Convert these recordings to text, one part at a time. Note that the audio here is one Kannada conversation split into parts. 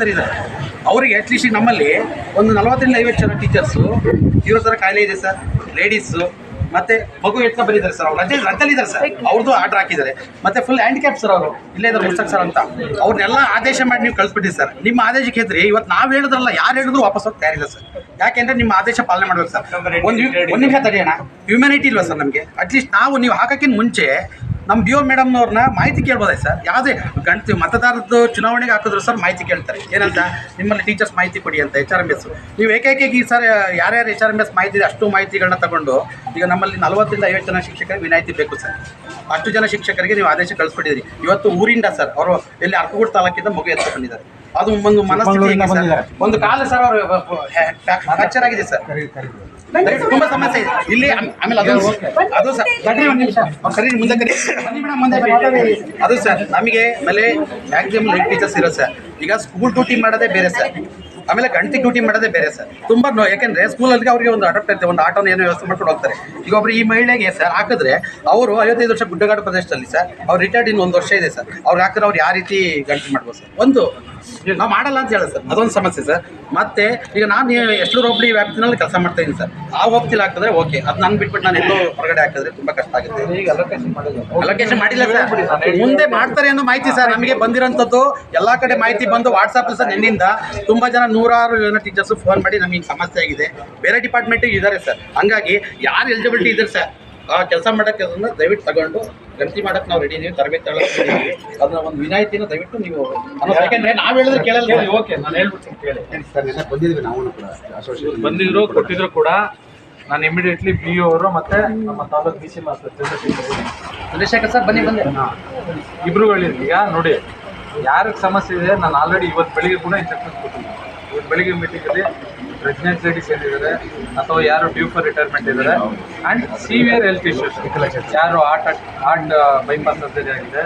ಸರ್ ಇದ್ದಾರೆ ಅವರಿಗೆ ಅಟ್ಲೀಸ್ಟ್ ನಮ್ಮಲ್ಲಿ ಒಂದು ನಲವತ್ತರಿಂದ ಐವತ್ತು ಜನ ಟೀಚರ್ಸು ಇರೋ ಥರ ಕಾಯಿಲೆ ಇದೆ ಸರ್ ಲೇಡೀಸು ಮತ್ತೆ ಮಗು ಎತ್ಕೊಂಡು ಬಂದಿದ್ದಾರೆ ಸರ್ ಅವ್ರು. ರಜೆ ರಜಲ್ಲಿದ್ದಾರೆ ಸರ್ ಅವ್ರದ್ದು ಆರ್ಡರ್ ಹಾಕಿದ್ದಾರೆ. ಮತ್ತೆ ಫುಲ್ ಹ್ಯಾಂಡಿಕ್ಯಾಪ್ ಸರ್ ಅವರು. ಇಲ್ಲೇ ಇದ್ದಾರೆ ಮುಸ್ತಕ್ ಸರ್ ಅಂತ. ಅವ್ರನ್ನೆಲ್ಲ ಆದೇಶ ಮಾಡಿ ನೀವು ಕಳಿಸ್ಬಿಟ್ಟಿ ಸರ್ ನಿಮ್ಮ ಆದೇಶಕ್ಕೆ ಹೇಳಿದ್ರಿ ಇವತ್ತು ನಾವು ಹೇಳಿದ್ರಲ್ಲ ಯಾರು ಹೇಳಿದ್ರು ವಾಪಸ್ ಹೋಗಿ ತಯಾರಿಲ್ಲ ಸರ್ ಯಾಕೆಂದ್ರೆ ನಿಮ್ಮ ಆದೇಶ ಪಾಲನೆ ಮಾಡಬೇಕು ಸರ್ ಒಂದು ಒಂದು ನಿಮಿಷ ತಡೆಯೋಣ ಹ್ಯೂಮ್ಯಾನಿಟಿ ಇಲ್ವಾ ಸರ್ ನಮಗೆ? ಅಟ್ಲೀಸ್ಟ್ ನಾವು ನೀವು ಹಾಕೋಕ್ಕಿಂತ ಮುಂಚೆ ನಮ್ಮ ಡಿ ಒ ಮೇಡಮ್ನವ್ರನ್ನ ಮಾಹಿತಿ ಕೇಳ್ಬೋದಾ ಸರ್? ಯಾವುದೇ ಗಣತಿ ಮತದಾರದ್ದು ಚುನಾವಣೆಗೆ ಹಾಕಿದ್ರು ಸರ್ ಮಾಹಿತಿ ಕೇಳ್ತಾರೆ. ಏನಂತ? ನಿಮ್ಮಲ್ಲಿ ಟೀಚರ್ಸ್ ಮಾಹಿತಿ ಕೊಡಿ ಅಂತ ಎಚ್ ಆರ್ ಎಂ ಎಸ್ ನೀವು ಏಕೈಕ ಈ ಸರ್ ಯಾರ್ಯಾರು ಎಚ್ ಆರ್ ಎಂ ಎಸ್ ಮಾಹಿತಿ ಇದೆ ಅಷ್ಟು ಮಾಹಿತಿಗಳನ್ನ ತಗೊಂಡು ಈಗ ನಮ್ಮಲ್ಲಿ ನಲವತ್ತರಿಂದ ಐವತ್ತು ಜನ ಶಿಕ್ಷಕರಿಗೆ ವಿನಾಯಿತಿ ಬೇಕು ಸರ್. ಅಷ್ಟು ಜನ ಶಿಕ್ಷಕರಿಗೆ ನೀವು ಆದೇಶ ಕಳಿಸ್ಬಿಟ್ಟಿದ್ರಿ ಇವತ್ತು ಊರಿಂದ ಸರ್ ಅವರು ಎಲ್ಲಿ ಅರ್ಕಗೂಡು ತಾಲೂಕಿಂದ ಮಗು ಎತ್ತು ಬಂದಿದ್ದಾರೆ ಅದು ಒಂದು ಮನಸ್ಥಿತಿ ಹೆಂಗೆ ಒಂದು ಕಾಲ ಸರ್ ಅವರು ಫ್ರಾಕ್ಚರ್ ಆಗಿದೆ ಸರ್. ತುಂಬಾ ಸಮಸ್ಯೆ ಇದೆ. ಇಲ್ಲಿ ಆಮ್- ಆಮೇಲೆ ಅದು ಅದು ಸರ್. ಸರಿ ಮುಂದೆ ಕರಿ ಮುಂದೆ. ಅದು ಸರ್ ನಮಗೆ ಆಮೇಲೆ ಮ್ಯಾಕ್ಸಿಮಮ್ ಲೈಟ್ ಟೀಚರ್ಸ್ ಇರೋ ಸರ್. ಈಗ ಸ್ಕೂಲ್ ಡ್ಯೂಟಿ ಮಾಡೋದೇ ಬೇರೆ ಸರ್. ಆಮೇಲೆ ಗಂಟೆ ಡ್ಯೂಟಿ ಮಾಡೋದೇ ಬೇರೆ ಸರ್. ತುಂಬ ನೋ ಯಾಕೆಂದ್ರೆ ಸ್ಕೂಲಲ್ಲಿ ಅವರಿಗೆ ಒಂದು ಅಡಾಪ್ಟ್ ಇರುತ್ತೆ ಒಂದು ಆಟೋನ ಏನೋ ವ್ಯವಸ್ಥೆ ಮಾಡ್ಕೊಂಡು ಹೋಗ್ತಾರೆ. ಈಗ ಒಬ್ಬರು ಈ ಮಹಿಳೆಗೆ ಸರ್ ಹಾಕಿದ್ರೆ ಅವರು ಐವತ್ತೈದು ವರ್ಷ ಗುಡ್ಡಗಾಡು ಪ್ರದೇಶದಲ್ಲಿ ಸರ್ ಅವ್ರು ರಿಟೈರ್ಡ್ ಇನ್ನು ಒಂದು ವರ್ಷ ಇದೆ ಸರ್. ಅವ್ರು ಹಾಕಿದ್ರೆ ಅವ್ರು ಯಾವ ರೀತಿ ಗಂಟೆ ಮಾಡ್ಬೋದು ಸರ್? ಒಂದು ನಾವು ಮಾಡಲ್ಲ ಅಂತ ಹೇಳಿ ಸರ್. ಅದೊಂದು ಸಮಸ್ಯೆ ಸರ್. ಮತ್ತೆ ಈಗ ನಾನು ಎಷ್ಟು ಹೋಬಳಿ ವ್ಯಾಪ್ತಿನಲ್ಲಿ ಕೆಲಸ ಮಾಡ್ತಾ ಇದ್ದೀನಿ ಸರ್. ಆ ಹೋಗ್ತಿಲ್ಲ ಹಾಕಿದ್ರೆ ಓಕೆ ಅದು ನಾನು ಬಿಟ್ಬಿಟ್ಟು ನಾನು ಎಲ್ಲೋ ಹೊರಗಡೆ ಹಾಕಿದ್ರೆ ತುಂಬ ಕಷ್ಟ ಆಗುತ್ತೆ. ಈಗ ಅಲೋಕೇಶನ್ ಮಾಡಿಲ್ಲ ಸರ್. ಮುಂದೆ ಮಾಡ್ತಾರೆ ಅನ್ನೋ ಮಾಹಿತಿ ಸರ್ ನಮಗೆ ಬಂದಿರೋಂಥದ್ದು. ಎಲ್ಲಾ ಕಡೆ ಮಾಹಿತಿ ಬಂದು ವಾಟ್ಸಪ್ ಸರ್ ನಿನ್ನಿಂದ. ತುಂಬಾ ಜನ ನೂರಾರು ಜನ ಟೀಚರ್ಸ್ ಫೋನ್ ಮಾಡಿ ನಮಗೆ ಸಮಸ್ಯೆ ಆಗಿದೆ. ಬೇರೆ ಡಿಪಾರ್ಟ್ಮೆಂಟ್ ಇದ್ದಾರೆ ಸರ್. ಹಂಗಾಗಿ ಯಾರು ಎಲಿಜಿಬಿಲಿಟಿ ಇದ್ದಾರೆ ಸರ್? ಆ ಕೆಲಸ ಮಾಡಕ್ಕೆ ಅದನ್ನ ದಯವಿಟ್ಟು ತಗೊಂಡು ಗಣತಿ ಮಾಡಕ್ಕೆ ನಾವು ರೆಡಿ ಇದೀವಿ ತರಬೇತಿ ತಗೊಳ್ಳೋಕೆ ಅದನ್ನ ಒಂದು ವಿನಾಯಿತಿನ ದಯವಿಟ್ಟು ನೀವು ಯಾಕೆಂದ್ರೆ ನಾವು ಹೇಳಿದ್ರೆ ಕೇಳಲ್ಲ. ಓಕೆ ನಾನು ಹೇಳ್ಬಿಡ್ತೀನಿ ಕೇಳಿ. ಸರ್ ನೆನ್ನೆ ಬಂದಿದ್ವಿ ನಾವು ಕೂಡ ಅಸೋಸಿಯೇಷನ್ ಬಂದಿದ್ರು ಕೊಟ್ಟಿದ್ರು ಕೂಡ. ನಾನು ಇಮಿಡಿಯೇಟ್ಲಿ ಬಿ ಅವರು ಮತ್ತೆ ನಮ್ಮ taluk B C master Chandrashekhar Chandrashekhar sir ಬನ್ನಿ ಬನ್ನಿ. ಇಬ್ರುಗಳಿದ್ರು ಈಗ ನೋಡಿ ಯಾರಿಗೆ ಸಮಸ್ಯೆ ಇದೆ ನಾನು ಆಲ್ರೆಡಿ ಇವತ್ತು ಬೆಳಿಗ್ಗೆ ಕೂಡ ಇನ್ಸ್ಟ್ರಕ್ಷನ್ಸ್ ಕೊಟ್ಟಿದ್ದೀನಿ. ಇವತ್ತು ಬೆಳಿಗ್ಗೆ ಮೀಟಿಂಗಲ್ಲಿ ಪ್ರೆಗ್ನೆಂಟ್ ಲೇಡೀಸ್ ಏನಿದ್ದಾರೆ ಅಥವಾ ಯಾರು ಡ್ಯೂ ಫಾರ್ ರಿಟೈರ್ಮೆಂಟ್ ಇದ್ದಾರೆ ಆ್ಯಂಡ್ ಸಿವಿಯರ್ ಹೆಲ್ತ್ ಇಶ್ಯೂಸ್ ಯಾರು ಹಾರ್ಟ್ ಹಾರ್ಟ್ ಬೈಪಾಸ್ ಸರ್ಜರಿ ಆಗಿದೆ.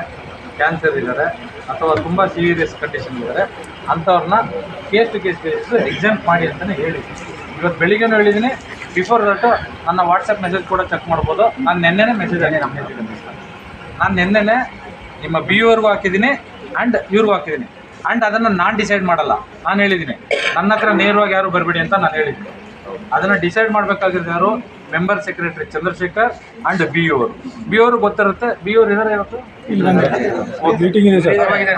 ಕ್ಯಾನ್ಸರ್ ಇದ್ದಾರೆ. ಅಥವಾ ತುಂಬ ಸೀರಿಯಸ್ ಕಂಡೀಷನ್ ಇದ್ದಾರೆ. ಅಂಥವ್ರನ್ನ case to case basis exempt ಮಾಡಿ ಅಂತಲೇ ಹೇಳಿ ಇವತ್ತು ಬೆಳಿಗ್ಗೆನೂ ಹೇಳಿದ್ದೀನಿ. ಬಿಫೋರ್ ದಟ್ ನನ್ನ ವಾಟ್ಸಪ್ ಮೆಸೇಜ್ ಕೂಡ ಚೆಕ್ ಮಾಡ್ಬೋದು. ನಾನು ನೆನ್ನೆನೇ ಮೆಸೇಜ್ ಆಗಿ ನಾನು ನಿನ್ನೆನೆ ನಿಮ್ಮ ಬಿ ಅವ್ರಿಗೂ ಹಾಕಿದ್ದೀನಿ. ಆ್ಯಂಡ್ ಇವ್ರಿಗೂ ಹಾಕಿದ್ದೀನಿ. ಆ್ಯಂಡ್ ಅದನ್ನು ನಾನು ಡಿಸೈಡ್ ಮಾಡಲ್ಲ. ನಾನು ಹೇಳಿದ್ದೀನಿ. ನನ್ನ ಹತ್ರ ನೇರವಾಗಿ ಯಾರು ಬರಬೇಡಿ ಅಂತ ನಾನು ಹೇಳಿದ್ದೀನಿ. ಅದನ್ನು ಡಿಸೈಡ್ ಮಾಡಬೇಕಾಗಿರೋದು ಯಾರು? Member secretary Chandrashekhar and B ಅವರು. ಬಿ ಅವರು ಗೊತ್ತಿರುತ್ತೆ? ಬಿ ಅವರು ಇದಾರೆ ಇವತ್ತು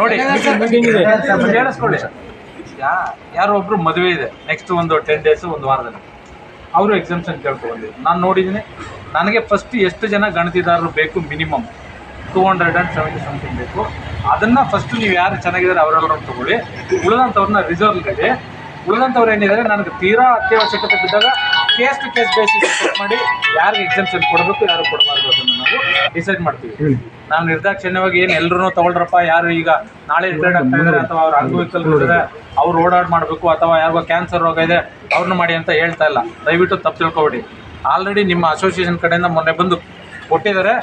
ನೋಡಿ ಕೇಳಿಸ್ಕೊಳ್ಳಿ. ಯಾ ಯಾರೋ ಒಬ್ರು ಮದುವೆ ಇದೆ. ನೆಕ್ಸ್ಟ್ ಒಂದು ಟೆನ್ ಡೇಸ್ ಒಂದು ವಾರದಲ್ಲಿ. ಅವರು ಎಕ್ಸಾಮ್ಷನ್ ಕೇಳ್ಕೊಂಡು ನಾನು ನೋಡಿದ್ದೀನಿ. ನನಗೆ ಫಸ್ಟ್ ಎಷ್ಟು ಜನ ಗಣತಿದಾರರು ಬೇಕು minimum two hundred and seventy something ಬೇಕು. ಅದನ್ನು ಫಸ್ಟ್ ನೀವು ಯಾರು ಚೆನ್ನಾಗಿದ್ದಾರೆ ಅವರೆಲ್ಲರೂ ತಗೊಳ್ಳಿ. ಉಳಿದಂಥವ್ರನ್ನ ಕಡೆ ಉಳಿದಂಥವ್ರು ಏನಿದ್ದಾರೆ ನನಗೆ ತೀರಾ ಅತ್ಯವಶ್ಯಕತೆ ಬಿದ್ದಾಗ case to case basis check ಮಾಡಿ ಯಾರಿಗೆ ಎಕ್ಸಾಮ್ಷನ್ ಕೊಡಬೇಕು ಯಾರು ಕೊಡಬಾರ್ದು ಅದನ್ನು ನಾವು ಡಿಸೈಡ್ ಮಾಡ್ತೀವಿ. ನಾನು ನಿರ್ದಾಕ್ಷಿಣ್ಯವಾಗಿ ಏನು ಎಲ್ಲರೂ ತಗೊಳ್ರಪ್ಪ ಯಾರು ಈಗ ನಾಳೆ ರಿಟೈರ್ಡ್ ಆಗ್ತಾ ಇದ್ದಾರೆ ಅಥವಾ ಅವ್ರ ಅಂಗವಿಕಲ್ ಇದ್ದಾರೆ ಅವ್ರು ಓಡಾಡ್ ಮಾಡಬೇಕು ಅಥವಾ ಯಾರಿಗೋ ಕ್ಯಾನ್ಸರ್ ರೋಗ ಇದೆ ಅವ್ರನ್ನ ಮಾಡಿ ಅಂತ ಹೇಳ್ತಾ ಇಲ್ಲ. ದಯವಿಟ್ಟು ತಪ್ಪು ತಿಳ್ಕೊಬೇಡಿ. ಆಲ್ರೆಡಿ ನಿಮ್ಮ ಅಸೋಸಿಯೇಷನ್ ಕಡೆಯಿಂದ ಮೊನ್ನೆ ಬಂದು ಕೊಟ್ಟಿದ್ದಾರೆ.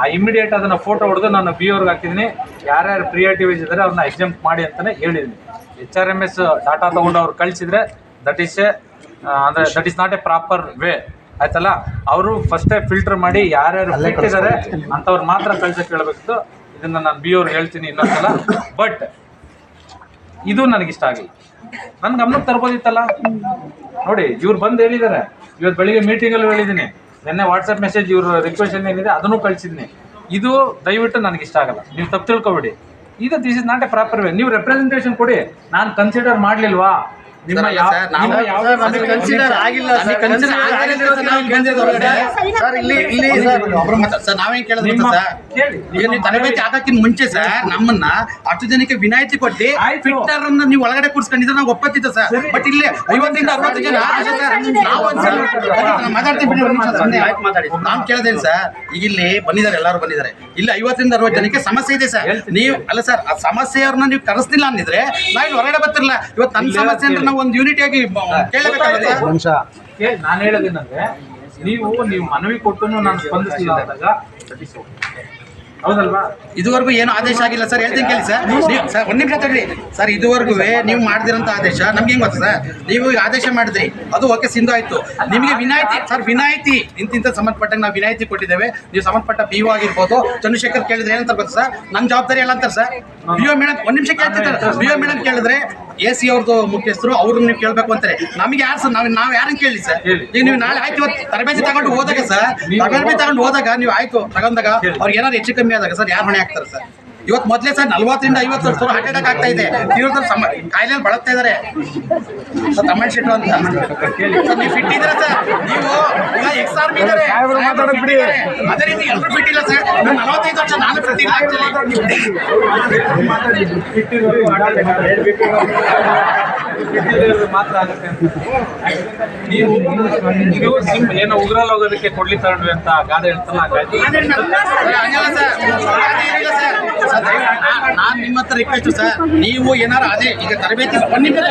ಆ ಇಮಿಡಿಯೇಟ್ ಅದನ್ನು ಫೋಟೋ ಹೊಡೆದು ನಾನು ಬಿ ಅವ್ರಿಗೆ ಹಾಕಿದ್ದೀನಿ ಯಾರ್ಯಾರು ಯಾರು ವೈಸ್ ಇದ್ದಾರೆ ಅವ್ರನ್ನ ಎಕ್ಸಾಮ್ ಮಾಡಿ ಅಂತಲೇ ಹೇಳಿದ್ದೀನಿ H R M S data ತೊಗೊಂಡು ಅವ್ರು ಕಳಿಸಿದ್ರೆ ದಟ್ ಈಸ್ ಎ ಅಂದರೆ that is not a proper way ಆಯ್ತಲ್ಲ? ಅವರು ಫಸ್ಟೇ ಫಿಲ್ಟರ್ ಮಾಡಿ ಯಾರ್ಯಾರು ಇದ್ದಾರೆ ಅಂಥವ್ರು ಮಾತ್ರ ಕಳ್ಸಕ್ಕೆ ಹೇಳ್ಬೇಕಿತ್ತು. ಇದನ್ನು ನಾನು ಬಿ ಅವ್ರು ಹೇಳ್ತೀನಿ ಇನ್ನೊಂದ್ಸಲ. ಬಟ್ ಇದು ನನಗಿಷ್ಟ ಆಗಿಲ್ಲ ನನ್ನ ಗಮನಕ್ಕೆ ತರ್ಬೋದಿತ್ತಲ್ಲ? ನೋಡಿ ಇವ್ರು ಬಂದು ಹೇಳಿದ್ದಾರೆ ಇವತ್ತು ಬೆಳಿಗ್ಗೆ ಮೀಟಿಂಗಲ್ಲೂ ಹೇಳಿದ್ದೀನಿ ನಿನ್ನೆ ವಾಟ್ಸಪ್ ಮೆಸೇಜ್ ಇವ್ರ ರಿಕ್ವೆಸ್ಟ್ ಏನಿದೆ, ಅದನ್ನು ಕಳಿಸಿದ್ನಿ. ಇದು ದಯವಿಟ್ಟು ನನಗೆ ಇಷ್ಟ ಆಗಲ್ಲ. ನೀವು ತಪ್ಪು ತಿಳ್ಕೊಬೇಡಿ. ಇದು this is not a proper way ನೀವು ರೆಪ್ರೆಸೆಂಟೇಷನ್ ಕೊಡಿ. ನಾನು ಕನ್ಸಿಡರ್ ಮಾಡ್ಲಿಲ್ವಾ? ನಿಮ್ಮ ಆಗಿಲ್ಲ ಸರ್. ಇಲ್ಲಿ ಇಲ್ಲಿ ಸರ್ ನಾವೇನ್ ಸರ್ ಈಗ ನೀವು ತರಬೇತಿ ಆಗಕ್ಕಿಂತ ಮುಂಚೆ ಸರ್ ನಮ್ಮನ್ನ ಅಷ್ಟು ಜನಕ್ಕೆ ವಿನಾಯಿತಿ ಕೊಟ್ಟಿ ಫಿಟ್ನರ್ ಫಿಟ್ಟರ್ ಅನ್ನ ನೀವು ಒಳಗಡೆ ಕೂರ್ಸ್ಕೊಂಡಿದ್ರೆ ನಾವು ಒಪ್ಪತ್ತಿದ್ದೆ ಸರ್. ಬಟ್ ಇಲ್ಲಿ ಐವತ್ತರಿಂದ ಅರವತ್ತು ಜನ ನಾವು ಸಲ ನಾನು ಕೇಳೋದೇನು ಸರ್ ಈಗ ಇಲ್ಲಿ ಬಂದಿದ್ದಾರೆ ಎಲ್ಲರೂ ಬಂದಿದ್ದಾರೆ. ಇಲ್ಲಿ ಐವತ್ತರಿಂದ ಅರವತ್ತು ಜನಕ್ಕೆ ಸಮಸ್ಯೆ ಇದೆ ಸರ್. ನೀವು ಅಲ್ಲ ಸರ್ ಆ ಸಮಸ್ಯೆಯವ್ರನ್ನ ನೀವು ಕರೆಸ್ತಿಲ್ಲ ಅಂದಿದ್ರೆ ನಾವು ಇಲ್ಲಿ ಹೊರಗಡೆ ಬರ್ತಿರಲ್ಲ ಇವತ್ತು ನನ್ನ ಸಮಸ್ಯೆ ಅಂದ್ರೆ ನಾವು ಒಂದು ಕೇಳಬೇಕಾಗುತ್ತೆ? ನಾನು ಹೇಳೋದೇನಂದ್ರೆ ನೀವು ನೀವು ಮನವಿ ಕೊಟ್ಟು ನಾನು ಸ್ಪಂದಿಸಿಲ್ಲ ಅಂದಾಗ. ಹೌದಲ್ವಾ? ಇದುವರೆಗೂ ಏನು ಆದೇಶ ಆಗಿಲ್ಲ ಸರ್. ಹೇಳ್ತೀನಿ ಕೇಳಿ ಸರ್. ಸರ್ ಒಂದು ನಿಮಿಷ ತಡ್ರಿ. ಸರ್ ಇದುವರೆಗೂ ನೀವು ಮಾಡ್ದಿರಂತ ಆದೇಶ ನಮ್ಗೆ ಹೆಂಗ್ ಗೊತ್ತ ಸರ್? ನೀವು ಆದೇಶ ಮಾಡಿದ್ರಿ. ಅದು ಓಕೆ ಸಿಂಧು ಆಯ್ತು. ನಿಮಗೆ ವಿನಾಯಿತಿ ಸರ್ ವಿನಾಯಿತಿ. ಇಂತಿಂತ ಸಂಬಂಧಪಟ್ಟಂಗೆ ನಾವು ವಿನಾಯಿತಿ ಕೊಟ್ಟಿದ್ದೇವೆ. ನೀವು ಸಂಬಂಧಪಟ್ಟ ಪಿ ಯು ಆಗಿರ್ಬೋದು. ಚಂದ್ರಶೇಖರ್ ಕೇಳಿದ್ರೆ ಏನಂತ ಗೊತ್ತ ಸರ್? ನನ್ನ ಜವಾಬ್ದಾರಿ ಎಲ್ಲ ಅಂತಾರೆ ಸರ್. ಬಿ ಒ ಮೇಡಮ್ ಒಂದು ನಿಮಿಷ ಕೇಳ್ತಿದ್ದಾರೆ ಬಿ ಒ ಮೇಡಮ್ ಕೇಳಿದ್ರೆ ಎ ಸಿ ಅವ್ರದ್ದು ಮುಖ್ಯಸ್ಥರು ಅವ್ರನ್ನ ನೀವು ಕೇಳಬೇಕು ಅಂತಾರೆ ನಮಗೆ ಯಾರು ಸರ್ ನಾವು ನಾವು ಯಾರನ್ನ ಕೇಳಿ ಸರ್. ಈಗ ನೀವು ನಾಳೆ ಆಯ್ತು ಇವತ್ತು ತರಬೇತಿ ತಗೊಂಡು ಹೋದಾಗ ಸರ್ ತರಬೇತಿ ತಗೊಂಡು ಹೋದಾಗ ನೀವು ಆಯ್ತು ತಗೊಂಡಾಗ. ಅವ್ರಿಗೆ ಏನಾದ್ರು ಹೆಚ್ಚು ಕಮ್ಮಿ ಆದಾಗ ಸರ್ ಯಾರು ಹೊಣೆ ಆಗ್ತಾರೆ ಸರ್ ಇವತ್ತು ಮೊದಲೇ ಸರ್ ನಲ್ವತ್ತರಿಂದ ಐವತ್ತು ವರ್ಷ ಹಾರ್ಟ್ ಅಟ್ಯಾಕ್ ಆಗ್ತಾ ಇದೆ. ತೀವ್ರ ಸಮ ಕಾಯಿಲೆಯಲ್ಲಿ ಬಳಸ್ತಾ ಇದ್ದಾರೆ. ಸರ್ ತಮ್ಮಣ್ಣ ಶೆಟ್ಟು ಅಂತ. ಸರ್ ನೀವು ಫಿಟ್ ಇದ್ದೀರಾ ಸರ್? ನೀವು ಈಗ ಎಕ್ಸ್ ಆರ್ಮಿ ಇದ್ದಾರೆ. ಅದೇ ರೀತಿ ಎಲ್ಲರೂ ಫಿಟ್ ಇಲ್ಲ ಸರ್. ನಾನು ನಲವತ್ತೈದು ವರ್ಷ ನಾನು ಫಿಟ್ ಇಲ್ಲ actually. ಮಾತ್ರ ಆಗುತ್ತೆ ಅಂತ. ನೀವು ನೀವು ಸಿಮ್ ಏನೋ ಉಗ್ರಲ್ಲಿ ಹೋಗೋದಕ್ಕೆ ಕೊಡ್ಲಿ ತಗೊಂಡ್ವಿ ಅಂತ ಗಾದೆ ಹೇಳ್ತಲ್ಲ ಸರ್ ನಾನು ನಿಮ್ಮ ಹತ್ರ ರಿಕ್ವೆಸ್ಟ್ ಸರ್. ನೀವು ಏನಾರು ಅದೇ ಈಗ ತರಬೇತಿ ಒಂದ್ ನಿಮಿಷ.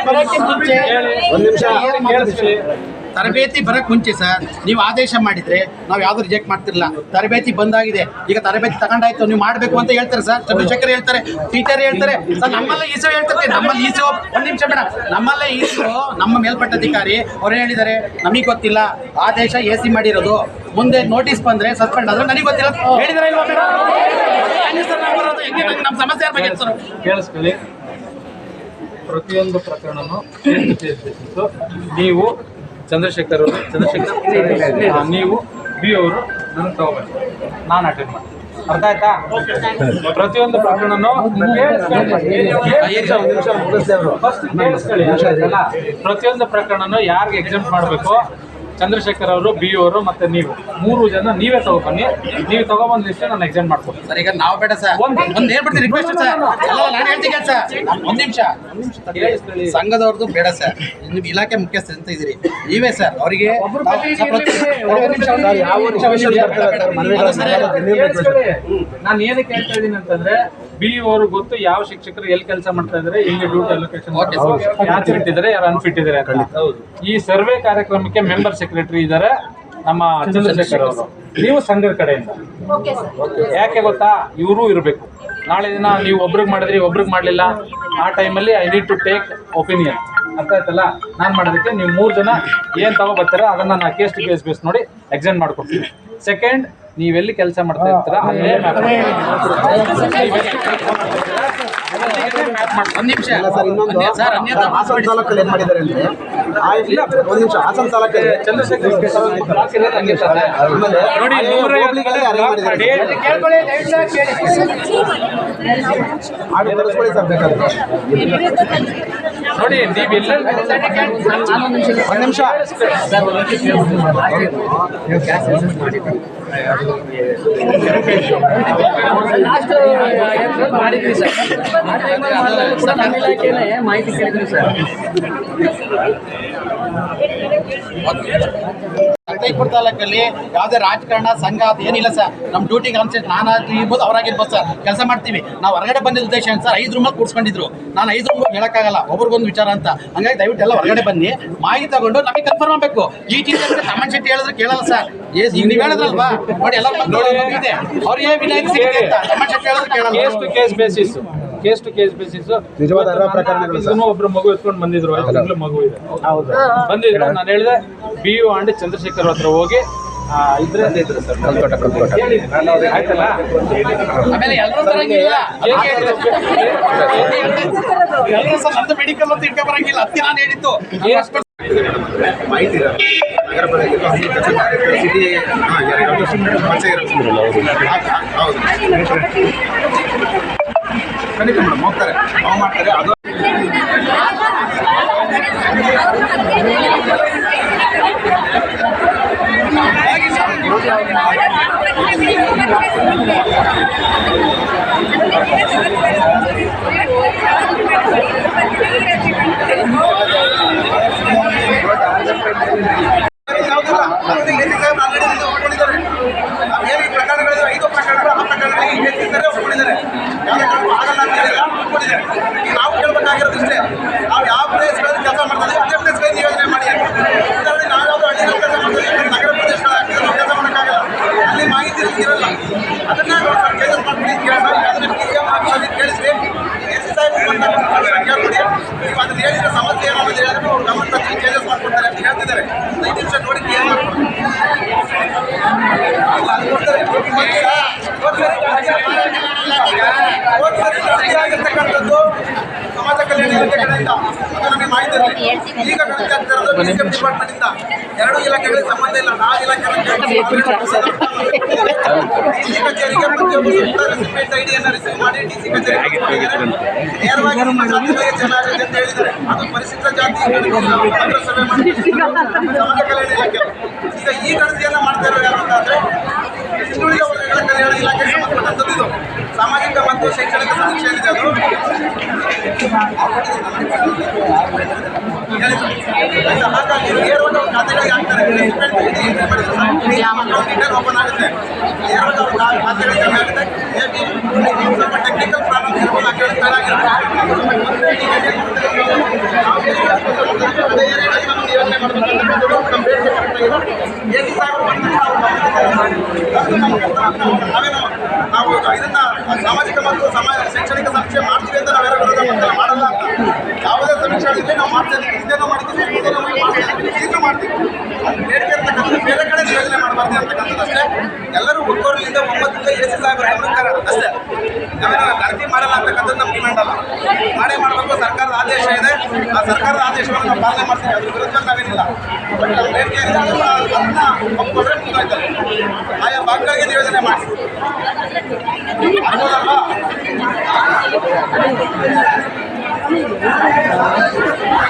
ತರಬೇತಿ ಮುಂಚೆ ಒಂದು ನಿಮಿಷ. ಕೇಳಿಸ್ಕೊಳ್ಳಿ. ತರಬೇತಿ ಬರಕ್ ಮುಂಚೆ ಸರ್, ನೀವು ಆದೇಶ ಮಾಡಿದ್ರೆ ನಾವು ಯಾವ್ದು ರಿಜೆಕ್ಟ್ ಮಾಡ್ತಿರಲ್ಲ ತರಬೇತಿ ಬಂದಾಗಿದೆ. ಈಗ ತರಬೇತಿ ತಗೊಂಡಾಯ್ತು, ನೀವು ಮಾಡಬೇಕು ಅಂತ ಹೇಳ್ತಾರೆ ಸರ್. ಚಂದ್ರಶೇಖರ್ ಹೇಳ್ತಾರೆ, ಟೀಚರ್ ಹೇಳ್ತಾರೆ. ಸರ್, ನಮ್ಮಲ್ಲೇ ಈಸೋ ಹೇಳ್ತಾರೆ, ನಮ್ಮಲ್ಲಿ ಈಸೋ. ಒಂದ್ ನಿಮಿಷ ಬೇಡ. ನಮ್ಮಲ್ಲೇ ಈಸೋ, ನಮ್ಮ ಮೇಲ್ಪಟ್ಟ ಅಧಿಕಾರಿ ಅವ್ರು ಹೇಳಿದ್ದಾರೆ, ನಮಗ್ ಗೊತ್ತಿಲ್ಲ. ಆದೇಶ ಎ ಸಿ ಮಾಡಿರೋದು. ಮುಂದೆ ನೋಟಿಸ್ ಬಂದ್ರೆ ಸಸ್ಪೆಂಡ್ ಆದ್ರೆ ನನಗೆ ಗೊತ್ತಿಲ್ಲ. ಹೇಳಿದ್ರೆ ನಮ್ಮ ಸಮಸ್ಯೆ ಸರ್? ಕೇಳಿಸ್ಕೊಳ್ಳಿ. ಪ್ರತಿಯೊಂದು ಪ್ರಕರಣನು ನೀವು ಚಂದ್ರಶೇಖರ್ ಅವರು ಚಂದ್ರಶೇಖರ್ ನೀವು ಬಿ ಅವರು ನನಗೆ ತಗೋಬೇಕು ನಾನು ಅಟೆಂಡ್ ಮಾಡಿ ಅರ್ಥ ಆಯ್ತಾ? ಪ್ರತಿಯೊಂದು ಪ್ರಕರಣನೂ? ಪ್ರತಿಯೊಂದು ಪ್ರಕರಣನೂ ಯಾರಿಗೆ ಎಕ್ಸೆಪ್ಟ್ ಮಾಡಬೇಕು? ಚಂದ್ರಶೇಖರ್ ಅವರು ಬಿ ಅವರು ಮತ್ತೆ ನೀವು. ಮೂರು ಜನ ನೀವೇ ತಗೊಬನ್ನಿ. ನೀವು ತಗೊಬಂದ ಲಿಸ್ಟ್ ನಾನು ಎಕ್ಸಾಮ್ ಮಾಡ್ಕೊಡ್ತೀನಿ ಸರ್ ಈಗ ನಾವು ಬೇಡ ಸರ್. ಒಂದ್- ಒಂದ್ ಹೇಳ್ಬಿಡ್ತೀನಿ ರಿಕ್ವೆಸ್ಟ್ ಸರ್. ನಾನು ಹೇಳ್ತೀನಿ ಸರ್. ಒಂದ್ ನಿಮಿಷ. ಸಂಘದವ್ರದ್ದು ಬೇಡ ಸರ್. ನಿಮ್ಗೆ ಇಲಾಖೆ ಮುಖ್ಯಸ್ಥ ಅಂತ ಇದ್ದೀರಿ? ನೀವೇ ಸರ್. ಅವರಿಗೆ ನಾನು ಏನಕ್ಕೆ ಹೇಳ್ತಾ ಇದ್ದೀನಿ ಅಂತಂದ್ರೆ ಬಿ ಅವರು ಗೊತ್ತು ಯಾವ ಶಿಕ್ಷಕರು ಎಲ್ಲಿ ಕೆಲಸ ಮಾಡ್ತಾ ಇದ್ರೆ ಎಲ್ಲಿ ಡ್ಯೂಟಿ ಅಲೋಕೇಶನ್. ಯಾರು ಫಿಟ್ ಇದಾರೆ ಯಾರು ಅನ್ಫಿಟ್ ಇದ್ದಾರೆ ಈ ಸರ್ವೆ ಕಾರ್ಯಕ್ರಮಕ್ಕೆ ಮೆಂಬರ್ ಸೆಕ್ರೆಟರಿ ಇದ್ದಾರೆ ನಮ್ಮ ಚಂದ್ರಶೇಖರ್ ಅವರು. ನೀವು ಸಂಘದ ಕಡೆಯಿಂದ. ಯಾಕೆ ಗೊತ್ತಾ? ಇವರು ಇರಬೇಕು. ನಾಳೆ ದಿನ ನೀವು ಒಬ್ರಿಗೆ ಮಾಡಿದ್ರಿ ಒಬ್ರಿಗೆ ಮಾಡಲಿಲ್ಲ. ಆ ಟೈಮಲ್ಲಿ I need to take opinion ಅರ್ಥ ಆಯ್ತಲ್ಲ? ನಾನು ಮಾಡೋದಕ್ಕೆ ನೀವು ಮೂರು ಜನ ಏನು ತಗೋ ಅದನ್ನು ಅದನ್ನ ನಾನು ಕೇಸ್ ಟು ಕೇಸ್ ಬೇಸ್ ನೋಡಿ ಎಕ್ಸಾಮ್ ಮಾಡ್ಕೊಡ್ತೀನಿ. ಸೆಕೆಂಡ್ ನೀವೆಲ್ಲಿ ಕೆಲಸ ಮಾಡ್ತಾ ಇರ್ತೀರ ಅಲ್ಲೇ map ಮಾಡಿ. ಒಂದ್ ನಿಮಿಷ ಇಲ್ಲ ಸರ್ ಇನ್ನೊಂದು ಹಾಸನ ತಾಲೂಕಲ್ಲಿ ಏನ್ ಮಾಡಿದ್ದಾರೆ ಅಂದ್ರೆ? ಒಂದ್ ನಿಮಿಷ. ಹಾಸನ ತಾಲೂಕಲ್ಲಿ? ಆಮೇಲೆ ಅರೇಂಜ್ ಮಾಡಿದ್ದಾರೆ? ಸರ್ ಬೇಕಾದ್ರೆ. ನೋಡಿ ನೀವು ಎಲ್ಲ ಒಂದ್ ನಿಮಿಷ. ಮಾಡಿದ್ವಿ ಸರ್ ಆ ಟೈಮಲ್ಲಿ ಮಾಡಿದಾಗ ಕೂಡ ನಮ್ಮ ಇಲಾಖೆನೇ ಮಾಹಿತಿ ಕೇಳಿದ್ವಿ ಸರ್ ಕೈಪುರ ತಾಲೂಕಲ್ಲಿ ಯಾವುದೇ ರಾಜಕಾರಣ ಸಂಘ ಅದು ಏನಿಲ್ಲ ಸರ್. ನಮ್ಮ ಡ್ಯೂಟಿಗೆ ಅನ್ಸೆ ನಾನು ಇರ್ಬೋದು ಅವರಾಗಿರ್ಬೋದು ಸರ್. ಕೆಲಸ ಮಾಡ್ತೀವಿ. ನಾವು ಹೊರಗಡೆ ಬಂದಿದ್ದ ಉದ್ದೇಶ ಏನು ಸರ್? ಐದು ರೂಮಲ್ಲಿ ಕೂಡ್ಸ್ಕೊಂಡಿದ್ರು ನಾನು ಐದು ರೂಮ್ ಹೇಳೋಕ್ಕಾಗಲ್ಲ. ಒಬ್ರಿಗೊಂದು ವಿಚಾರ ಅಂತ. ಹಂಗಾಗಿ ದಯವಿಟ್ಟು ಎಲ್ಲ ಹೊರಗಡೆ ಬನ್ನಿ. ಮಾಹಿತಿ ತಗೊಂಡು ನಮಗೆ ಕನ್ಫರ್ಮ್ ಆಗಬೇಕು. ಈ ಟೀಚರ್ ತಮ್ಮನ್ ಶೆಟ್ಟಿ ಹೇಳಿದ್ರೆ ಕೇಳಲ್ಲ ಸರ್. ಏಸ್ ಈಗ ನೀವು ಹೇಳಿದ್ರಲ್ವಾ? ನೋಡಿ ಎಲ್ಲ ಇದೆ. ಅವ್ರಿಗೆ ವಿನಾಯಿತಿ ಸಿಗುತ್ತೆ ಅಂತ. ಹೇಳಿದ್ರೆ case to case basis case to case basis ನಿಜವಾದ ಪ್ರಕರಣಗಳು. ಒಬ್ರು ಮಗು ಎತ್ಕೊಂಡು ಬಂದಿದ್ರು. ಮಗು ಇದೆ. ಬಂದಿದ್ರು. ನಾನು ಹೇಳಿದೆ ಬಿ ಯು ಅಂಡ್ ಚಂದ್ರಶೇಖರ್ ಹತ್ರ ಹೋಗಿ ಇದ್ರೆ. ಆಯ್ತಲ್ಲ? ಎಲ್ಲರೂ ತರಂಗಿಲ್ಲ ಅದಕ್ಕೆ ಎಲ್ಲರೂ ಸರ್ ಮೆಡಿಕಲ್ ಅಂತ ಇಟ್ಕೊ ಬರಂಗಿಲ್ಲ. ಅದಕ್ಕೆ ನಾನು ಹೇಳಿದ್ದು. ಮಾಹಿತಿ ಖಂಡಿತ ಮೇಡಮ್ ಹೋಗ್ತಾರೆ. ನಾವು ಮಾಡ್ತಾರೆ. ಅದು Thank you. ಆಗ್ತಿರ್ಲಿ. ಈಗ ಎರಡು ಇಲಾಖೆಗಳಿಗೆ ಸಂಬಂಧ ಇಲ್ಲ ನಾ ಇಲಾಖೆ ಡಿಸಿ ಕಚೇರಿಗೆ ಪ್ರತಿಯೊಬ್ಬರು ಕೂಡ ರೆಸಿಪೆಂಟ್ ಐಡಿಯನ್ನು ರಿಸೀವ್ ಮಾಡಿ ಕಚೇರಿ ಚೆನ್ನಾಗಿದೆ ಅಂತ ಹೇಳಿದ್ದಾರೆ ಅದು ಜಾತಿ ಈಗ ಈ ಮಾಡ್ತಾ ಇರೋ আমার ಒಕ್ಕೋರ್ಲಿಂದ ಎಸ್ ಎಸ್ ಸಾಹೇಬರ ಗಮನಕ್ಕೆ ಅಷ್ಟೇ. ನಾವೇನು ಗಣತಿ ಮಾಡಲ್ಲ ಅಂತಕ್ಕಂಥದ್ದು ನಮ್ಮ ಡಿಮ್ಯಾಂಡ್ ಅಲ್ಲ. ಮಾಡೇ ಮಾಡಬೇಕು, ಸರ್ಕಾರದ ಆದೇಶ ಇದೆ. ಆ ಸರ್ಕಾರದ ಆದೇಶವನ್ನು ನಾವು ಪಾಲನೆ ಮಾಡ್ತೀವಿ. ಅದ್ರ ವಿರುದ್ಧ ನಾವೇನಿಲ್ಲ. ಬಟ್ ನಮ್ಮ ಬೇಡಿಕೆ ಅದನ್ನ ಒಪ್ಪಿಕೊಂಡ್ರೆ ಮುಂದಾಯ್ತದೆ ಆಯಾ ಭಾಗಗಳಿಗೆ ಯೋಜನೆ ಮಾಡಿ. ಆಗ್ಬೋದಲ್ವಾ